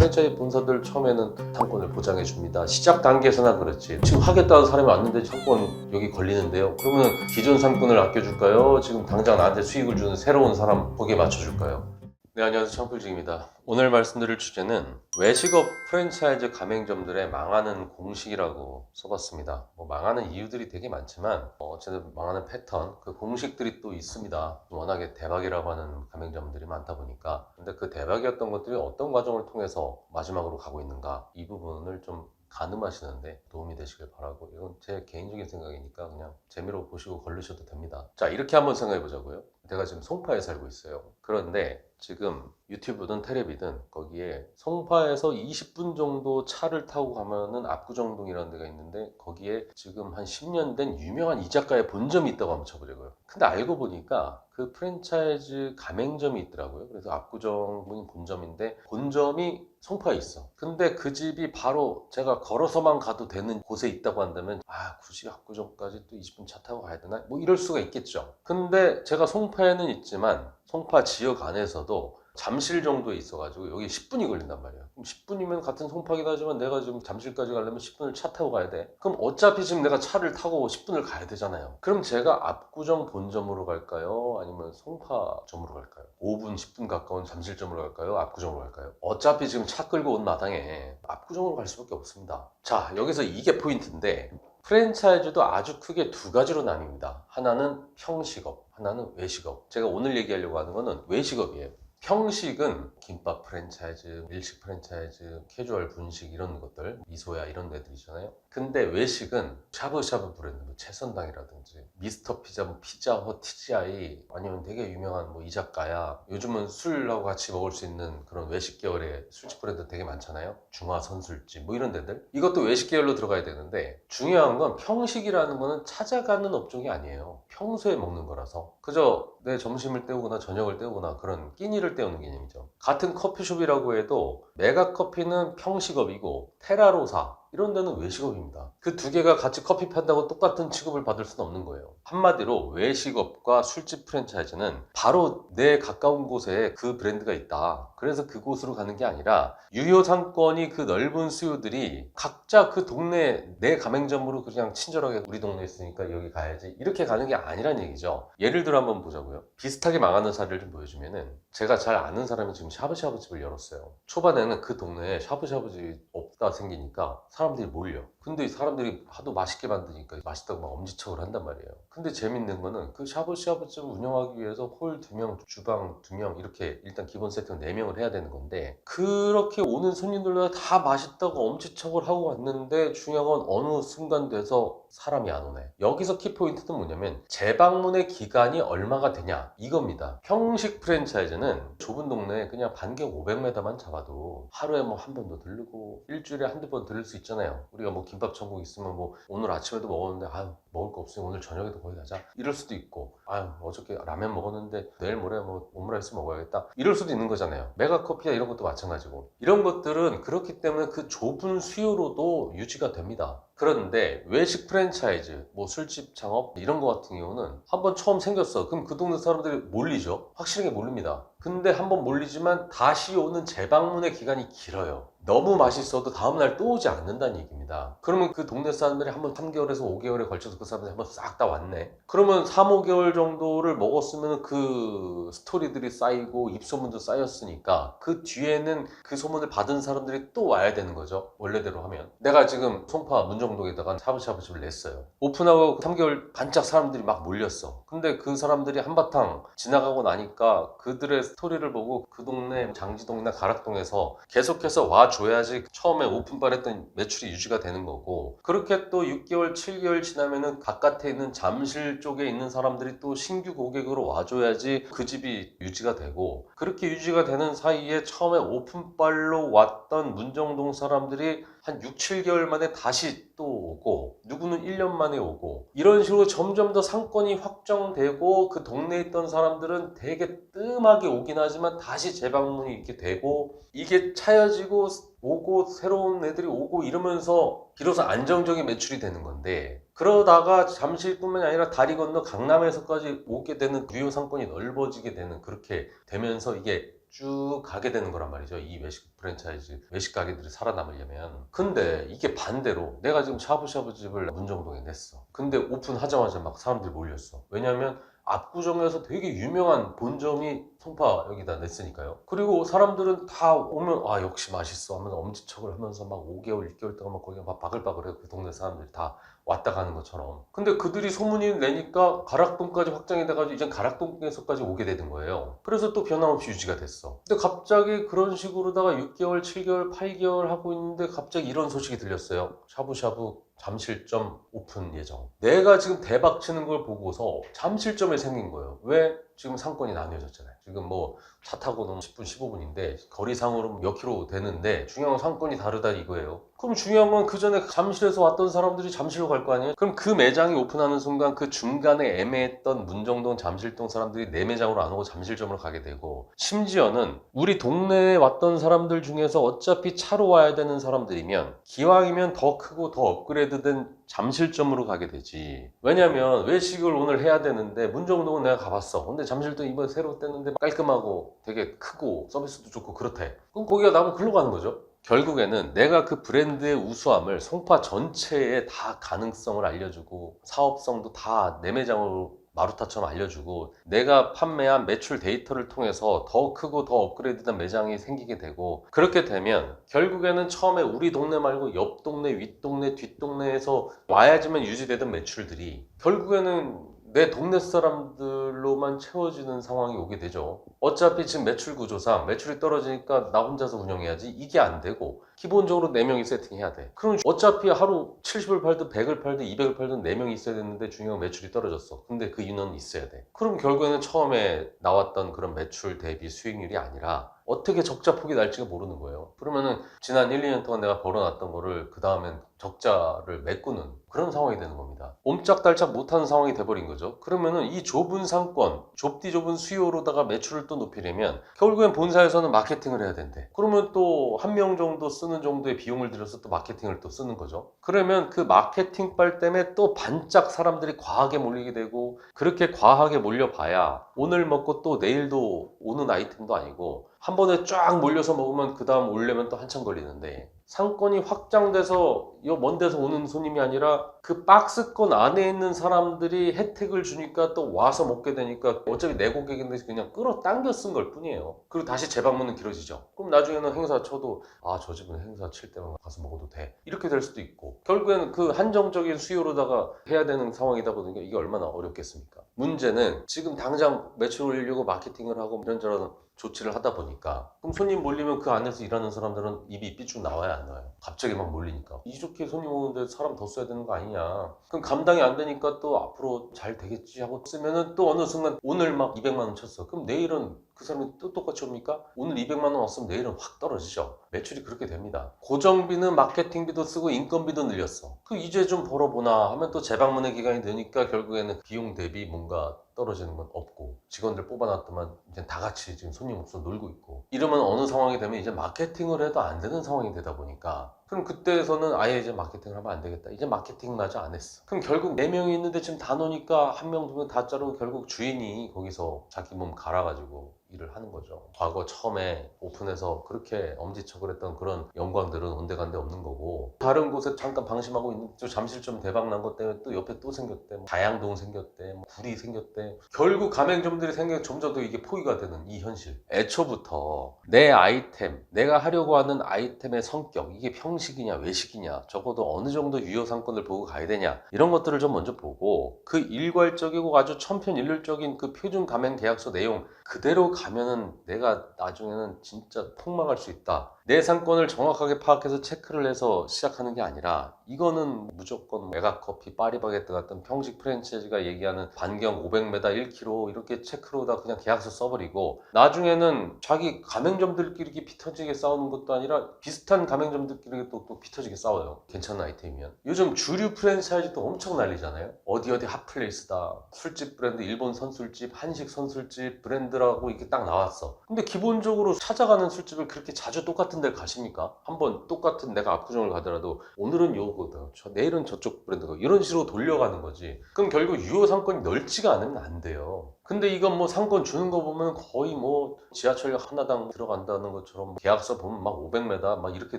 프랜차이즈 본사들 처음에는 상권을 보장해 줍니다. 시작 단계에서나 그렇지. 지금 하겠다는 사람이 왔는데 상권 여기 걸리는데요. 그러면 기존 상권을 아껴줄까요? 지금 당장 나한테 수익을 주는 새로운 사람 거기에 맞춰줄까요? 네, 안녕하세요. 창풀직입니다. 오늘 말씀드릴 주제는 외식업 프랜차이즈 가맹점들의 망하는 공식이라고 써봤습니다. 뭐 망하는 이유들이 되게 많지만 어, 어쨌든 망하는 패턴, 그 공식들이 또 있습니다. 워낙에 대박이라고 하는 가맹점들이 많다 보니까 근데 그 대박이었던 것들이 어떤 과정을 통해서 마지막으로 가고 있는가 이 부분을 좀 가늠하시는데 도움이 되시길 바라고 이건 제 개인적인 생각이니까 그냥 재미로 보시고 걸르셔도 됩니다. 자 이렇게 한번 생각해 보자고요. 내가 지금 송파에 살고 있어요. 그런데 지금 유튜브든 테레비든 거기에 송파에서 20분 정도 차를 타고 가면은 압구정동이라는 데가 있는데 거기에 지금 한 10년 된 유명한 이자카의 본점이 있다고 한번 쳐보자고요. 근데 알고 보니까 그 프랜차이즈 가맹점이 있더라고요. 그래서 압구정이 본점인데 본점이 송파에 있어. 근데 그 집이 바로 제가 걸어서만 가도 되는 곳에 있다고 한다면 아 굳이 압구정까지 또 20분 차 타고 가야 되나? 뭐 이럴 수가 있겠죠. 근데 제가 송파에는 있지만 송파 지역 안에서도 잠실 정도에 있어가지고 여기 10분이 걸린단 말이야. 그럼 10분이면 같은 송파긴 하지만 내가 지금 잠실까지 가려면 10분을 차 타고 가야 돼. 그럼 어차피 지금 내가 차를 타고 10분을 가야 되잖아요. 그럼 제가 압구정 본점으로 갈까요? 아니면 송파점으로 갈까요? 5분, 10분 가까운 잠실점으로 갈까요? 압구정으로 갈까요? 어차피 지금 차 끌고 온 마당에 압구정으로 갈 수밖에 없습니다. 자, 여기서 이게 포인트인데 프랜차이즈도 아주 크게 두 가지로 나뉩니다. 하나는 평식업, 하나는 외식업. 제가 오늘 얘기하려고 하는 거는 외식업이에요. 평식은 김밥 프랜차이즈, 일식 프랜차이즈, 캐주얼 분식 이런 것들, 미소야 이런 데들 있잖아요. 근데 외식은 샤브샤브 브랜드, 뭐 채선당이라든지 미스터 피자, 뭐 피자헛, TGI 아니면 되게 유명한 뭐 이자카야 요즘은 술하고 같이 먹을 수 있는 그런 외식 계열의 술집 브랜드 되게 많잖아요. 중화 선술집 뭐 이런 데들 이것도 외식 계열로 들어가야 되는데 중요한 건 평식이라는 거는 찾아가는 업종이 아니에요. 평소에 먹는 거라서 그저 내 점심을 때우거나 저녁을 때우거나 그런 끼니를 때우는 개념이죠. 같은 커피숍이라고 해도 메가커피는 평식업이고 테라로사 이런 데는 외식업입니다. 그 두 개가 같이 커피 판다고 똑같은 취급을 받을 수는 없는 거예요. 한마디로 외식업과 술집 프랜차이즈는 바로 내 가까운 곳에 그 브랜드가 있다. 그래서 그곳으로 가는 게 아니라 유효 상권이 그 넓은 수요들이 각자 그 동네 내 가맹점으로 그냥 친절하게 우리 동네에 있으니까 여기 가야지 이렇게 가는 게 아니란 얘기죠. 예를 들어 한번 보자고요. 비슷하게 망하는 사례를 좀 보여주면은 제가 잘 아는 사람이 지금 샤브샤브 집을 열었어요. 초반에는 그 동네에 샤브샤브 집이 없다 생기니까 사람들이 몰려. 근데 이 사람들이 하도 맛있게 만드니까 맛있다고 막 엄지척을 한단 말이에요. 근데 재밌는 거는 그 샤브샤브집 운영하기 위해서 홀 두 명, 주방 두 명 이렇게 일단 기본 세팅 4명을 해야 되는 건데 그렇게 오는 손님들도 다 맛있다고 엄지척을 하고 왔는데 중요한 건 어느 순간 돼서 사람이 안 오네. 여기서 키포인트는 뭐냐면 재방문의 기간이 얼마가 되냐 이겁니다. 평식 프랜차이즈는 좁은 동네에 그냥 반경 500m만 잡아도 하루에 뭐 한 번도 들르고 일주일에 한두 번 들을 수 있잖아요. 우리가 뭐 김밥 천국 있으면 뭐 오늘 아침에도 먹었는데 아유 먹을 거 없으니 오늘 저녁에도 거기 가자 이럴 수도 있고 아유 어저께 라면 먹었는데 내일 모레 뭐 오므라이스 먹어야겠다 이럴 수도 있는 거잖아요. 메가커피나 이런 것도 마찬가지고 이런 것들은 그렇기 때문에 그 좁은 수요로도 유지가 됩니다. 그런데 외식 프랜차이즈, 뭐 술집 창업 이런 거 같은 경우는 한번 처음 생겼어. 그럼 그 동네 사람들이 몰리죠. 확실하게 몰립니다. 근데 한번 몰리지만 다시 오는 재방문의 기간이 길어요. 너무 맛있어도 다음날 또 오지 않는다는 얘기입니다. 그러면 그 동네 사람들이 한번 3개월에서 5개월에 걸쳐서 그 사람들이 한번 싹 다 왔네. 그러면 3, 5개월 정도를 먹었으면 그 스토리들이 쌓이고 입소문도 쌓였으니까 그 뒤에는 그 소문을 받은 사람들이 또 와야 되는 거죠. 원래대로 하면. 내가 지금 송파 문정동에다가 샤브샤브집을 냈어요. 오픈하고 3개월 반짝 사람들이 막 몰렸어. 근데 그 사람들이 한바탕 지나가고 나니까 그들의 스토리를 보고 그 동네 장지동이나 가락동에서 계속해서 와 줘야지 처음에 오픈발 했던 매출이 유지가 되는 거고. 그렇게 또 6개월, 7개월 지나면은 바깥에 있는 잠실 쪽에 있는 사람들이 또 신규 고객으로 와줘야지 그 집이 유지가 되고. 그렇게 유지가 되는 사이에 처음에 오픈발로 왔던 문정동 사람들이 한 6, 7개월 만에 다시 또 오고 누구는 1년 만에 오고 이런 식으로 점점 더 상권이 확정되고 그 동네에 있던 사람들은 되게 뜸하게 오긴 하지만 다시 재방문이 이렇게 되고 이게 차여지고 오고 새로운 애들이 오고 이러면서 비로소 안정적인 매출이 되는 건데 그러다가 잠실뿐만이 아니라 다리 건너 강남에서까지 오게 되는 유효 상권이 넓어지게 되는 그렇게 되면서 이게 쭉 가게 되는 거란 말이죠. 이 외식 프랜차이즈 외식 가게들이 살아남으려면. 근데 이게 반대로 내가 지금 샤브샤브 집을 문정동에 냈어. 근데 오픈하자마자 막 사람들이 몰렸어. 왜냐면 압구정에서 되게 유명한 본점이 송파 여기다 냈으니까요. 그리고 사람들은 다 오면 아 역시 맛있어 하면 엄지척을 하면서 막 5개월, 6개월 동안 막 거기 막 바글바글해 그 동네 사람들이 다 왔다 가는 것처럼. 근데 그들이 소문이 내니까 가락동까지 확장이 돼가지고 이제 가락동에서까지 오게 되는 거예요. 그래서 또 변함없이 유지가 됐어. 근데 갑자기 그런 식으로다가 6개월, 7개월, 8개월 하고 있는데 갑자기 이런 소식이 들렸어요. 샤브샤브 잠실점 오픈 예정. 내가 지금 대박 치는 걸 보고서 잠실점에 생긴 거예요. 왜? 지금 상권이 나뉘어졌잖아요. 지금 뭐 차 타고는 10분, 15분인데 거리상으로 몇 킬로 되는데 중요한 건 상권이 다르다 이거예요. 그럼 중요한 건 그 전에 잠실에서 왔던 사람들이 잠실로 갈 거 아니에요? 그럼 그 매장이 오픈하는 순간 그 중간에 애매했던 문정동, 잠실동 사람들이 내 매장으로 안 오고 잠실점으로 가게 되고 심지어는 우리 동네에 왔던 사람들 중에서 어차피 차로 와야 되는 사람들이면 기왕이면 더 크고 더 업그레이드된 잠실점으로 가게 되지. 왜냐면 외식을 오늘 해야 되는데 문정동은 내가 가봤어. 근데 잠실도 이번에 새로 뗐는데 깔끔하고 되게 크고 서비스도 좋고 그렇대. 그럼 거기가 나면 글로 가는 거죠. 결국에는 내가 그 브랜드의 우수함을 송파 전체에 다 가능성을 알려주고 사업성도 다 내 매장으로 마루타처럼 알려주고 내가 판매한 매출 데이터를 통해서 더 크고 더 업그레이드된 매장이 생기게 되고 그렇게 되면 결국에는 처음에 우리 동네 말고 옆 동네, 윗 동네, 뒷 동네에서 와야지만 유지되던 매출들이 결국에는 내 동네 사람들로만 채워지는 상황이 오게 되죠. 어차피 지금 매출 구조상 매출이 떨어지니까 나 혼자서 운영해야지 이게 안 되고 기본적으로 4명이 세팅해야 돼. 그럼 어차피 하루 70을 팔든 100을 팔든 200을 팔든 4명이 있어야 되는데 중요한 매출이 떨어졌어. 근데 그 인원은 있어야 돼. 그럼 결국에는 처음에 나왔던 그런 매출 대비 수익률이 아니라 어떻게 적자 폭이 날지가 모르는 거예요. 그러면은 지난 1, 2년 동안 내가 벌어놨던 거를 그 다음엔 적자를 메꾸는 그런 상황이 되는 겁니다. 옴짝달짝 못하는 상황이 돼버린 거죠. 그러면은 이 좁은 상권, 좁디 좁은 수요로다가 매출을 또 높이려면 결국엔 본사에서는 마케팅을 해야 된대. 그러면 또 한 명 정도 쓰는 정도의 비용을 들여서 또 마케팅을 또 쓰는 거죠. 그러면 그 마케팅 빨 때문에 또 반짝 사람들이 과하게 몰리게 되고 그렇게 과하게 몰려봐야 오늘 먹고 또 내일도 오는 아이템도 아니고 한 번에 쫙 몰려서 먹으면 그 다음 오려면 또 한참 걸리는데 상권이 확장돼서 이먼 데서 오는 손님이 아니라 그 박스권 안에 있는 사람들이 혜택을 주니까 또 와서 먹게 되니까 어차피 내 고객인데 그냥 끌어당겨 쓴 걸 뿐이에요. 그리고 다시 재방문은 길어지죠. 그럼 나중에는 행사 쳐도 아 저 집은 행사 칠 때만 가서 먹어도 돼. 이렇게 될 수도 있고 결국에는 그 한정적인 수요로다가 해야 되는 상황이다 보니까 이게 얼마나 어렵겠습니까? 문제는 지금 당장 매출 올리려고 마케팅을 하고 이런저런 조치를 하다 보니까 그럼 손님 몰리면 그 안에서 일하는 사람들은 입이 삐쭉 나와야 안 나와요? 갑자기 막 몰리니까. 이렇게 손님 오는데 사람 더 써야 되는 거 아니냐. 그럼 감당이 안 되니까 또 앞으로 잘 되겠지 하고 쓰면은 또 어느 순간 오늘 막 200만 원 쳤어. 그럼 내일은 그 사람이 또 똑같이 옵니까? 오늘 200만 원 왔으면 내일은 확 떨어지죠. 매출이 그렇게 됩니다. 고정비는 마케팅비도 쓰고 인건비도 늘렸어. 그 이제 좀 벌어보나 하면 또 재방문의 기간이 되니까 결국에는 비용 대비 뭔가 떨어지는 건 없고 직원들 뽑아놨더만 이제 다 같이 지금 손님 없어 놀고 있고. 이러면 어느 상황이 되면 이제 마케팅을 해도 안 되는 상황이 되다 보니까 그럼 그때에서는 아예 이제 마케팅을 하면 안 되겠다. 이제 마케팅마저 안 했어. 그럼 결국 4명이 있는데 지금 다 노니까 한 명, 두 명 다 자르고 결국 주인이 거기서 자기 몸 갈아가지고 일을 하는 거죠. 과거 처음에 오픈해서 그렇게 엄지척을 했던 그런 영광들은 온데간데 없는 거고. 다른 곳에 잠깐 방심하고 있는 저 잠실점 대박 난 것 때문에 또 옆에 또 생겼대. 뭐 다양동 생겼대. 뭐 구리 생겼대. 결국 가맹점들이 생겨 점점 더 이게 포위가 되는 이 현실. 애초부터 내 아이템 내가 하려고 하는 아이템의 성격 이게 평 식이냐 외식이냐 적어도 어느 정도 유효 상권을 보고 가야 되냐 이런 것들을 좀 먼저 보고 그 일괄적이고 아주 천편일률적인 그 표준 가맹 계약서 내용 그대로 가면은 내가 나중에는 진짜 폭망할 수 있다. 내 상권을 정확하게 파악해서 체크를 해서 시작하는 게 아니라 이거는 무조건 메가커피, 파리바게뜨 같은 평식 프랜차이즈가 얘기하는 반경 500m 1km 이렇게 체크로 다 그냥 계약서 써버리고 나중에는 자기 가맹점들끼리 피터지게 싸우는 것도 아니라 비슷한 가맹점들끼리 또, 또 피터지게 싸워요. 괜찮은 아이템이면. 요즘 주류 프랜차이즈도 엄청 난리잖아요. 어디 어디 핫플레이스다. 술집 브랜드, 일본 선술집, 한식 선술집 브랜드 라고 이렇게 딱 나왔어. 근데 기본적으로 찾아가는 술집을 그렇게 자주 똑같은 데를 가십니까? 한번 똑같은 내가 압구정을 가더라도 오늘은 요거다. 저 내일은 저쪽 브랜드가 이런 식으로 돌려가는 거지. 그럼 결국 유효 상권이 넓지가 않으면 안 돼요. 근데 이건 뭐 상권 주는 거 보면 거의 뭐 지하철역 하나당 들어간다는 것처럼 계약서 보면 막 500m 막 이렇게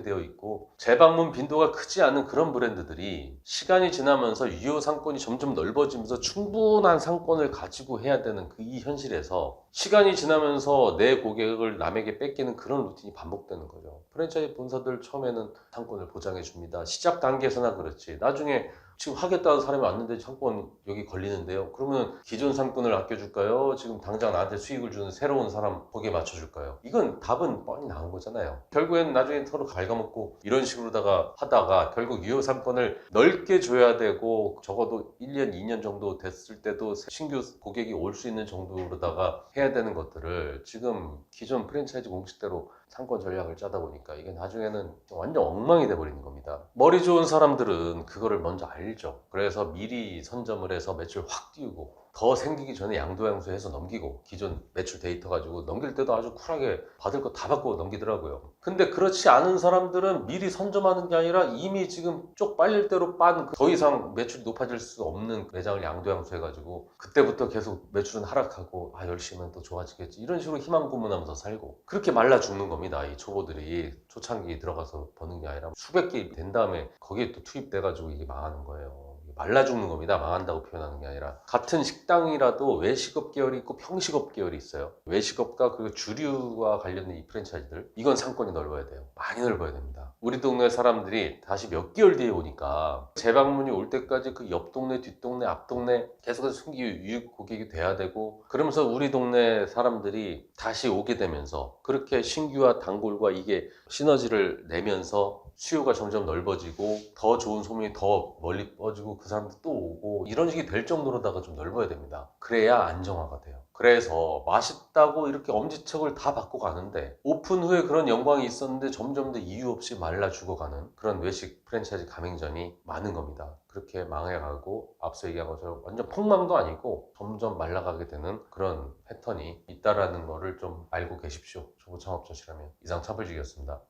되어 있고 재방문 빈도가 크지 않은 그런 브랜드들이 시간이 지나면서 유효 상권이 점점 넓어지면서 충분한 상권을 가지고 해야 되는 그 이 현실에서 시간이 지나면서 내 고객을 남에게 뺏기는 그런 루틴이 반복되는 거죠. 프랜차이즈 본사들 처음에는 상권을 보장해 줍니다. 시작 단계에서나 그렇지. 나중에 지금 하겠다는 사람이 왔는데 상권 여기 걸리는데요. 그러면 기존 상권을 아껴줄까요? 지금 당장 나한테 수익을 주는 새로운 사람 거기에 맞춰줄까요? 이건 답은 뻔히 나온 거잖아요. 결국엔 나중에 서로 갉아먹고 이런 식으로다가 하다가 결국 유효 상권을 넓게 줘야 되고 적어도 1년, 2년 정도 됐을 때도 신규 고객이 올 수 있는 정도로다가 해야 되는 것들을 지금 기존 프랜차이즈 공식대로 상권 전략을 짜다 보니까 이게 나중에는 완전 엉망이 돼버리는 겁니다. 머리 좋은 사람들은 그거를 먼저 알죠. 그래서 미리 선점을 해서 매출 확 띄우고 더 생기기 전에 양도양수해서 넘기고 기존 매출 데이터 가지고 넘길 때도 아주 쿨하게 받을 거 다 받고 넘기더라고요. 근데 그렇지 않은 사람들은 미리 선점하는 게 아니라 이미 지금 쪽 빨릴 대로 빤 더 이상 매출이 높아질 수 없는 매장을 양도양수해 가지고 그때부터 계속 매출은 하락하고 아 열심히 하면 또 좋아지겠지 이런 식으로 희망 고문하면서 살고 그렇게 말라 죽는 겁니다. 이 초보들이 초창기 들어가서 버는 게 아니라 수백 개 된 다음에 거기에 또 투입돼 가지고 이게 망하는 거예요. 말라 죽는 겁니다. 망한다고 표현하는 게 아니라 같은 식당이라도 외식업 계열이 있고 평식업 계열이 있어요. 외식업과 그 주류와 관련된 이 프랜차이즈들 이건 상권이 넓어야 돼요. 많이 넓어야 됩니다. 우리 동네 사람들이 다시 몇 개월 뒤에 오니까 재방문이 올 때까지 그 옆 동네, 뒷 동네, 앞 동네 계속해서 순기 유입 고객이 돼야 되고 그러면서 우리 동네 사람들이 다시 오게 되면서 그렇게 신규와 단골과 이게 시너지를 내면서 수요가 점점 넓어지고 더 좋은 소문이 더 멀리 퍼지고 그 사람들 또 오고 이런 식이 될 정도로다가 좀 넓어야 됩니다. 그래야 안정화가 돼요. 그래서 맛있다고 이렇게 엄지척을 다 받고 가는데 오픈 후에 그런 영광이 있었는데 점점 더 이유 없이 말라 죽어가는 그런 외식 프랜차이즈 가맹점이 많은 겁니다. 그렇게 망해가고 앞서 얘기한 것처럼 완전 폭망도 아니고 점점 말라가게 되는 그런 패턴이 있다라는 거를 좀 알고 계십시오. 초보 창업자시라면 이상 차불직이었습니다.